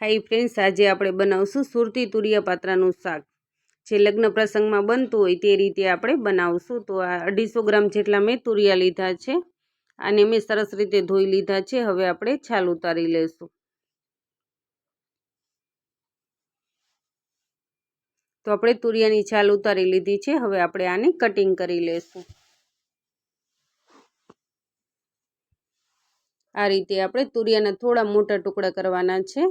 High friends આજે આપણે બનાવશું સુરતી તુરિયા પાત્રાનું શાક. જે લગ્ન પ્રસંગમાં બનતું હોય તે રીતે આપણે બનાવશું. તો આ અઢીસો ગ્રામ જેટલા મેં તુરિયા લીધા છે અને મેં સરસ રીતે ધોઈ લીધા છે. હવે આપણે છાલ ઉતારી લઈશું તો આપણે તુરિયાની છાલ ઉતારી લીધી છે. હવે આપણે આને કટિંગ કરી લઈશું આ રીતે આપણે તુરિયાના થોડા મોટા ટુકડા કરવાના છે.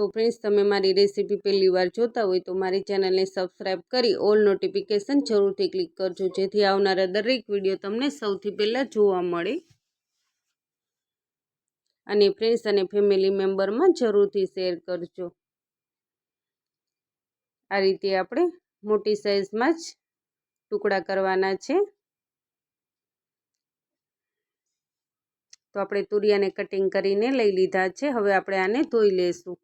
તો ફ્રેન્ડ્સ તમે મારી રેસીપી પહેલી વાર જોતા હોય તો મારી ચેનલને સબસ્ક્રાઈબ કરી ઓલ નોટિફિકેશન જરૂરથી ક્લિક કરજો, જેથી આવનારા દરેક વીડિયો તમને સૌથી પહેલાં જોવા મળે. અને ફ્રેન્ડ્સ અને ફેમિલી મેમ્બરમાં જરૂરથી શેર કરજો. આ રીતે આપણે મોટી સાઇઝમાં જ ટુકડા કરવાના છે. તો આપણે તુરિયાને કટિંગ કરીને લઈ લીધા છે. હવે આપણે આને ધોઈ લઈશું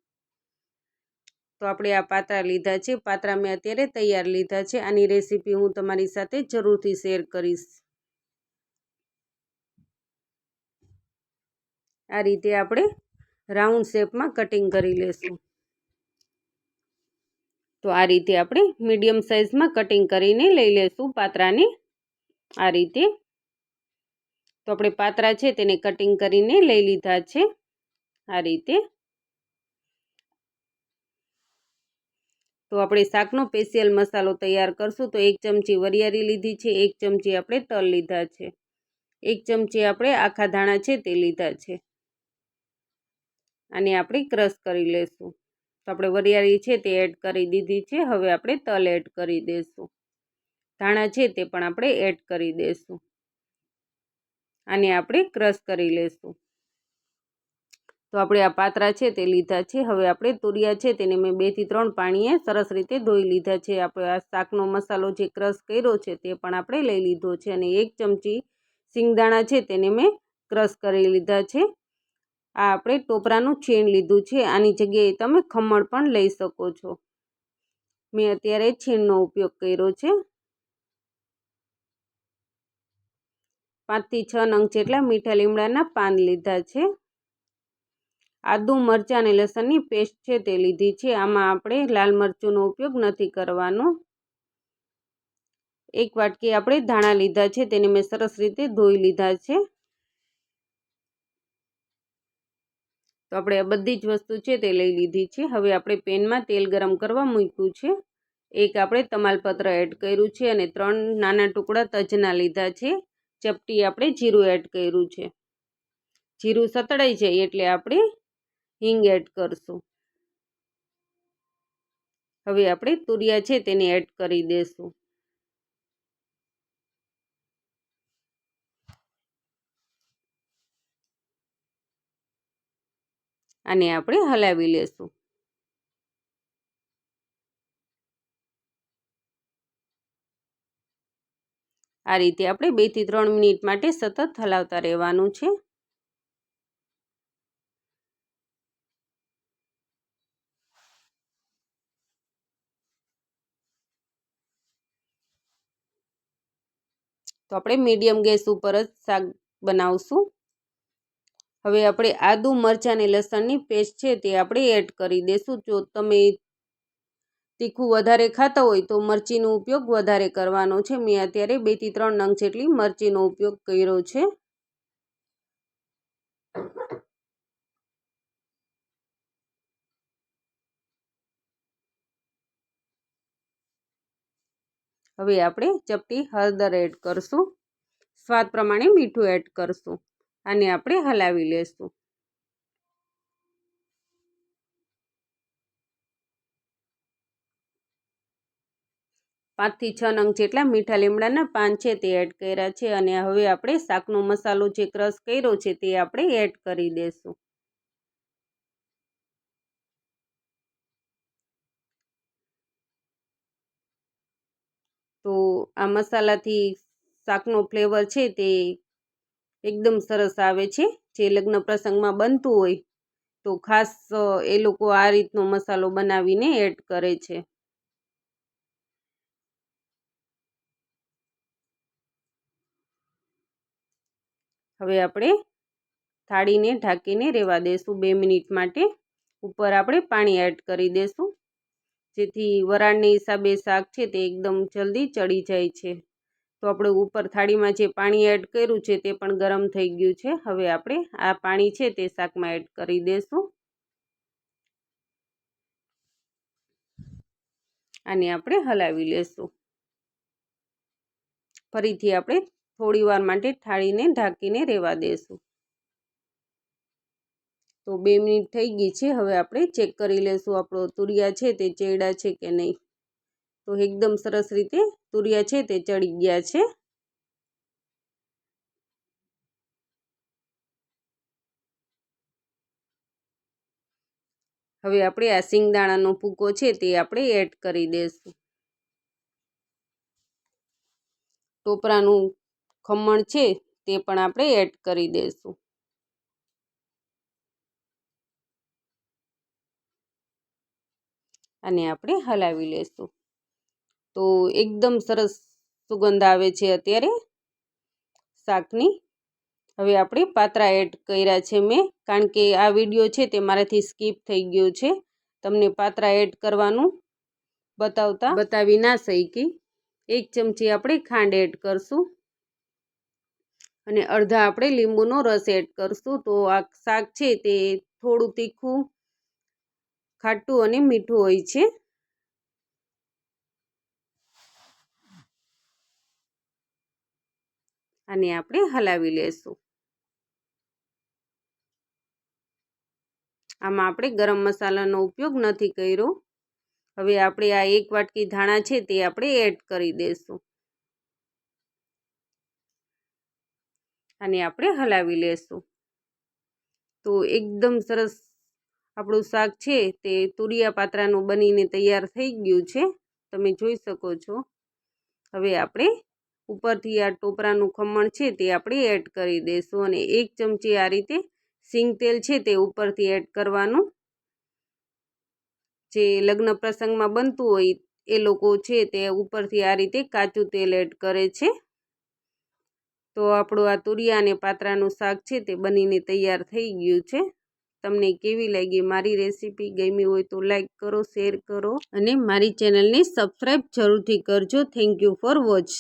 તો આપણે આ પાત્રા લીધા છે. પાત્રા મેં અત્યારે તૈયાર લીધા છે. આની રેસીપી હું તમારી સાથે જરૂરથી શેર કરીશ. આ રીતે આપણે રાઉન્ડ શેપમાં કટિંગ કરી લેશું. તો આ રીતે આપણે મીડિયમ સાઇઝમાં કટિંગ કરીને લઈ લેશું પાત્રાને. આ રીતે. તો આપણે પાત્રા છે તેને કટિંગ કરીને લઈ લીધા છે. આ રીતે. તો આપણે શાકનો સ્પેશિયલ મસાલો તૈયાર કરશું. તો એક ચમચી વરિયાળી લીધી છે, એક ચમચી આપણે તલ લીધા છે. એક ચમચી આપણે આખા ધાણા છે તે લીધા છે. આને આપણે ક્રશ કરી લેશું. તો આપણે વરિયાળી છે તે એડ કરી દીધી છે, હવે આપણે તલ એડ કરી દઈશું ધાણા છે તે પણ આપણે એડ કરી દઈશું આને આપણે ક્રશ કરી લેશું. તો આપણે આ પાત્રા છે તે લીધા છે. હવે આપણે તુરિયા છે તેને મેં બેથી ત્રણ પાણીએ સરસ રીતે ધોઈ લીધા છે. આપણે આ શાકનો મસાલો જે ક્રશ કર્યો છે તે પણ આપણે લઈ લીધો છે અને એક ચમચી સિંગદાણા છે તેને મેં ક્રશ કરી લીધા છે. આ આપણે ટોપરાનું છીણ લીધું છે. આની જગ્યાએ તમે ખમણ પણ લઈ શકો છો. મેં અત્યારે છીણનો ઉપયોગ કર્યો છે. પાંચથી છ નંગ જેટલા મીઠા લીમડાના પાન લીધા છે. આદુ, મરચાં અને લસણની પેસ્ટ છે તે લીધી છે. આમાં આપણે લાલ મરચુંનો ઉપયોગ નથી કરવાનો. એક વાટકી આપણે ધાણા લીધા છે, તેને મેં સરસ રીતે ધોઈ લીધા છે. તો આપણે આ બધી જ વસ્તુ છે તે લઈ લીધી છે. હવે આપણે પેનમાં તેલ ગરમ કરવા મૂક્યું છે. એક આપણે તમાલપત્ર એડ કર્યું છે અને ત્રણ નાના ટુકડા તજના લીધા છે. ચપટી આપણે જીરું એડ કર્યું છે. જીરું સતળાઈ જાય એટલે આપણે હિંગ એડ કરશું. હવે આપણે તુરિયા છે તેને એડ કરી દઈશું અને આપણે હલાવી લેશું. આ રીતે આપણે બેથી ત્રણ મિનિટ માટે સતત હલાવતા રહેવાનું છે. તો આપણે મીડિયમ ગેસ ઉપર જ શાક બનાવશું. હવે આપણે આદુ, મરચાં અને લસણની પેસ્ટ છે તે આપણે એડ કરી દઈશું જો તમે તીખું વધારે ખાતા હોય તો મરચીનો ઉપયોગ વધારે કરવાનો છે. મેં અત્યારે બેથી ત્રણ નંગ જેટલી મરચીનો ઉપયોગ કર્યો છે. હવે આપણે ચપટી હળદર એડ કરશું. સ્વાદ પ્રમાણે મીઠું એડ કરશું. આને આપણે હલાવી લેશું. પાંચથી છ નંગ જેટલા મીઠા લીમડાના પાન છે તે એડ કર્યા છે અને હવે આપણે શાકનો મસાલો જે ક્રશ કર્યો છે તે આપણે એડ કરી દઈશું તો આ મસાલાથી શાકનો ફ્લેવર છે તે એકદમ સરસ આવે છે. જે લગ્ન પ્રસંગમાં બનતું હોય તો ખાસ એ લોકો આ રીતનો મસાલો બનાવીને એડ કરે છે. હવે આપણે થાળીને ઢાંકીને રહેવા દઈશું બે મિનિટ માટે. ઉપર આપણે પાણી એડ કરી દેશું. જેથી વરાળને હિસાબે શાક છે તે એકદમ જલ્દી ચડી જાય છે. તો આપણે ઉપર થાળીમાં જે પાણી એડ કર્યું છે તે પણ ગરમ થઈ ગયું છે. હવે આપણે આ પાણી છે તે શાકમાં એડ કરી દેશું. આને આપણે હલાવી લેશું. ફરીથી આપણે થોડી માટે થાળીને ઢાંકીને રહેવા દેશું. તો બે મિનિટ થઈ ગઈ છે, હવે આપણે ચેક કરી લેશું આપણો તુરિયા છે તે ચેડા છે કે નહીં. તો એકદમ સરસ રીતે તુરિયા છે તે ચડી ગયા છે. હવે આપણે આ સિંગદાણાનો ભૂકો છે તે આપણે એડ કરી દઈશું ટોપરાનું ખમણ છે તે પણ આપણે એડ કરી દઈશું અને આપણે હલાવી લેશું. તો એકદમ સરસ સુગંધ આવે છે અત્યારે શાકની. હવે આપણે પાત્રા એડ કર્યા છે મેં, કારણ કે આ વીડિયો છે તે મારાથી સ્કીપ થઈ ગયો છે. તમને પાત્રા એડ કરવાનું બતાવતા બતાવી ના શકી. એક ચમચી આપણે ખાંડ એડ કરશું. અને અડધા આપણે લીંબુનો રસ એડ કરશું. તો આ શાક છે તે થોડું તીખું ખાટું અને મીઠું હોય છે. અને આપણે હલાવી લેશું. આમાં આપણે ગરમ મસાલાનો ઉપયોગ નથી કર્યો. હવે આપણે આ એક વાટકી ધાણા છે તે આપણે એડ કરી દઈશું અને આપણે હલાવી લેશું. તો એકદમ સરસ આપણું શાક છે તે તુરિયા પાત્રાનું બનીને તૈયાર થઈ ગયું છે. તમે જોઈ શકો છો. હવે આપણે ઉપરથી આ ટોપરાનું ખમણ છે તે આપણે એડ કરી દઈશું અને એક ચમચી આ રીતે સિંગ તેલ છે તે ઉપરથી એડ કરવાનું. જે લગ્ન પ્રસંગમાં બનતું હોય એ લોકો છે તે ઉપરથી આ રીતે કાચું તેલ એડ કરે છે. તો આપણું આ તુરિયા અને પાત્રાનું શાક છે તે બનીને તૈયાર થઈ ગયું છે. તમને કેવી લાગી, મારી રેસીપી ગમી હોય તો લાઈક કરો, શેર કરો અને મારી ચેનલને સબસ્ક્રાઈબ જરૂરથી કરજો. Thank you for watch